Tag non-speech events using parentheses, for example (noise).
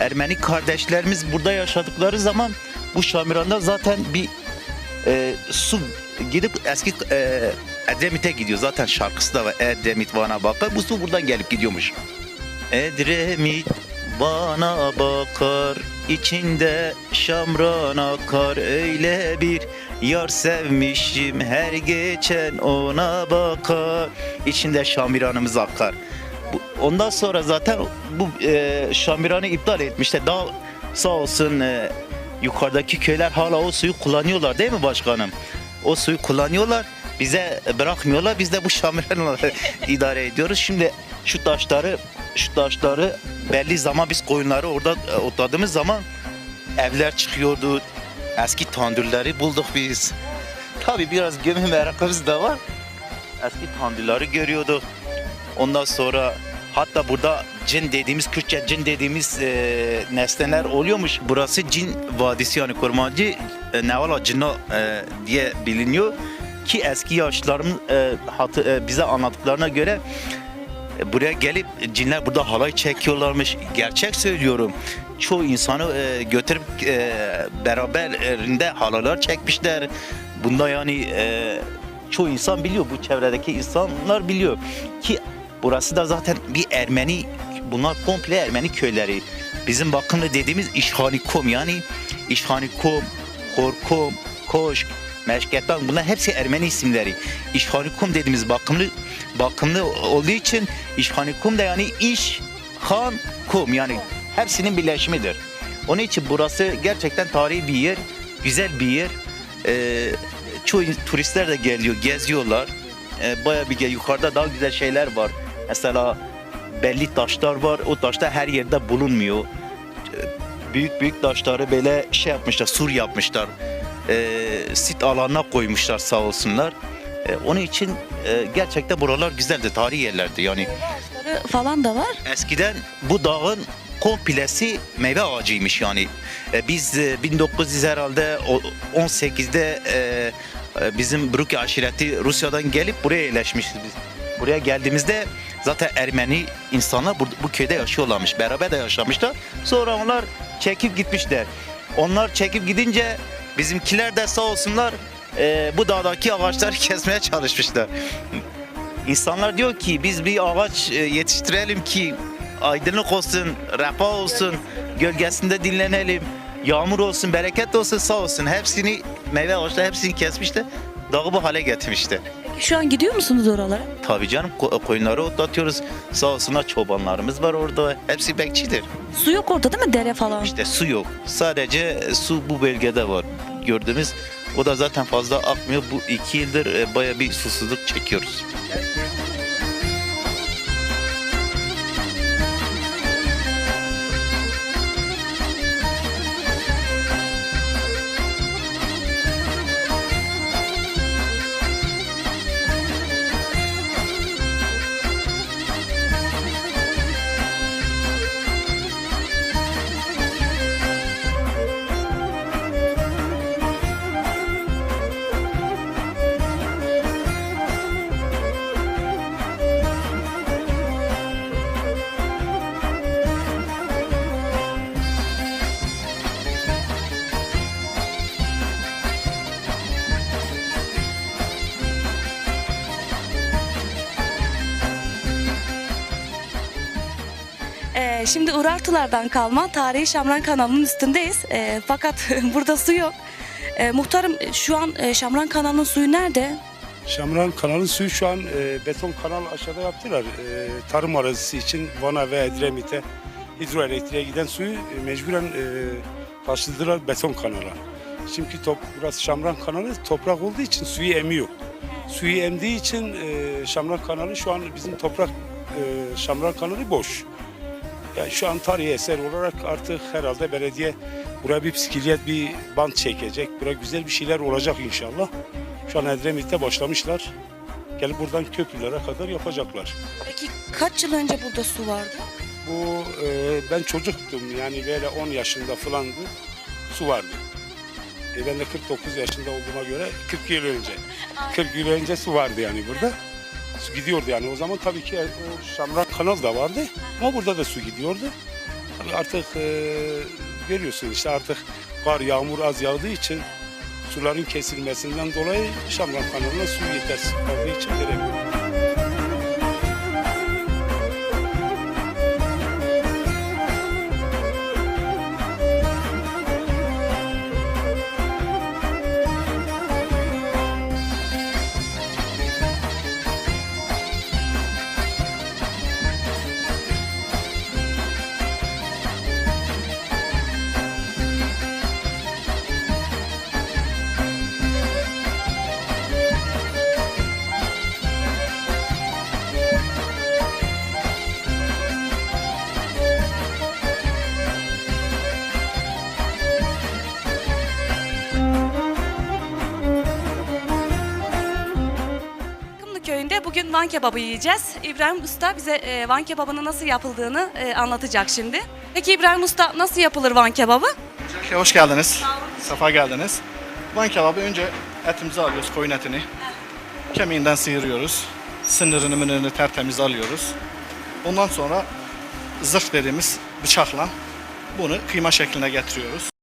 Ermeni kardeşlerimiz burada yaşadıkları zaman bu Şamiran'da zaten bir e, su gidip eski e, Edremit'e gidiyor. Zaten şarkısı da var. Edremit bana bakar. Bu su buradan gelip gidiyormuş. Edremit bana bakar içinde şamran akar öyle bir yar sevmişim her geçen ona bakar içinde şamiranımız akar. Ondan sonra zaten bu e, şamiranı iptal etmişler. Daha sağ olsun e, yukarıdaki köyler hala o suyu kullanıyorlar değil mi başkanım? O suyu kullanıyorlar. Bize bırakmıyorlar. Biz de bu şamiranla (laughs) idare ediyoruz. Şimdi şu taşları şu taşları belli zaman biz koyunları orada e, otladığımız zaman evler çıkıyordu. Eski tandırları bulduk biz. Tabi biraz gömü merakımız da var. Eski tandırları görüyorduk. Ondan sonra hatta burada cin dediğimiz Kürtçe cin dediğimiz e, nesneler oluyormuş. Burası cin vadisi yani kurmancı e, Nevala Cina e, diye biliniyor ki eski yaşlılarımız e, hatı, e, bize anlattıklarına göre e, buraya gelip cinler burada halay çekiyorlarmış. Gerçek söylüyorum. Çoğu insanı e, götürüp e, beraberinde halaylar çekmişler. Bunda yani e, çoğu insan biliyor. Bu çevredeki insanlar biliyor ki burası da zaten bir Ermeni bunlar komple Ermeni köyleri. Bizim bakımlı dediğimiz İşhanikom yani İşhanikom, Horkom, Koşk, Meşketan bunlar hepsi Ermeni isimleri. İşhanikum dediğimiz bakımlı bakımlı olduğu için İşhanikum da yani iş han kum yani hepsinin birleşimidir. Onun için burası gerçekten tarihi bir yer, güzel bir yer. Ee, çoğu turistler de geliyor, geziyorlar. Ee, Baya bir yukarıda daha güzel şeyler var. Mesela belli taşlar var. O taşlar her yerde bulunmuyor. Büyük büyük taşları böyle şey yapmışlar, sur yapmışlar e, sit alanına koymuşlar sağ olsunlar. E, onun için e, gerçekten buralar güzeldi, tarihi yerlerdi. Yani Ağaçları falan da var. eskiden bu dağın komplesi meyve ağacıymış yani. E, biz e, 1900 herhalde o- 18'de e, e, bizim Bruke aşireti Rusya'dan gelip buraya yerleşmişiz biz. Buraya geldiğimizde zaten Ermeni insanlar bu, bu köyde yaşıyorlarmış. Beraber de yaşamışlar. Sonra onlar çekip gitmişler. Onlar çekip gidince bizimkiler de sağ olsunlar e, bu dağdaki ağaçları (laughs) kesmeye çalışmışlar. İnsanlar diyor ki biz bir ağaç e, yetiştirelim ki aydınlık olsun, refah olsun, gölgesinde dinlenelim, yağmur olsun, bereket olsun, sağ olsun. Hepsini meyve ağaçları hepsini kesmişler. Dağı bu hale getirmişler. Şu an gidiyor musunuz oralara? Tabii canım ko- koyunları otlatıyoruz. Sağ olsunlar çobanlarımız var orada. Hepsi bekçidir. Su yok orada değil mi? Dere falan. İşte su yok. Sadece su bu bölgede var. Gördüğümüz o da zaten fazla akmıyor. Bu iki yıldır e, baya bir susuzluk çekiyoruz. Ee, şimdi Urartulardan kalma tarihi Şamran kanalının üstündeyiz. Ee, fakat (laughs) burada su yok. Ee, muhtarım şu an e, Şamran kanalının suyu nerede? Şamran kanalın suyu şu an e, beton kanal aşağıda yaptılar. E, tarım arazisi için Van'a ve Edremit'e hidroelektriğe giden suyu e, mecburen e, taşıdılar beton kanala. Çünkü top, burası Şamran kanalı toprak olduğu için suyu emiyor. Suyu emdiği için e, Şamran kanalı şu an bizim toprak e, Şamran kanalı boş. Yani şu an tarihi eser olarak artık herhalde belediye buraya bir psikilyet bir bant çekecek. Buraya güzel bir şeyler olacak inşallah. Şu an Edremit'te başlamışlar. Gelip buradan köprülere kadar yapacaklar. Peki kaç yıl önce burada su vardı? Bu e, ben çocuktum yani böyle 10 yaşında falandı. Su vardı. E, ben de 49 yaşında olduğuma göre 40 yıl önce. 40 yıl önce su vardı yani burada. Su gidiyordu yani. O zaman tabii ki o Şamrak kanal da vardı. Ama burada da su gidiyordu. Tabii Artık e, görüyorsun işte artık kar yağmur az yağdığı için suların kesilmesinden dolayı Şamran kanalına su yetersiz kaldığı için veremiyor. Van kebabı yiyeceğiz. İbrahim Usta bize e, Van kebabının nasıl yapıldığını e, anlatacak şimdi. Peki İbrahim Usta nasıl yapılır Van kebabı? Öncelikle hoş geldiniz. Safa geldiniz. Van kebabı önce etimizi alıyoruz, koyun etini. Kemiğinden sıyırıyoruz. Sınırını mınırını tertemiz alıyoruz. Ondan sonra zırh dediğimiz bıçakla bunu kıyma şekline getiriyoruz.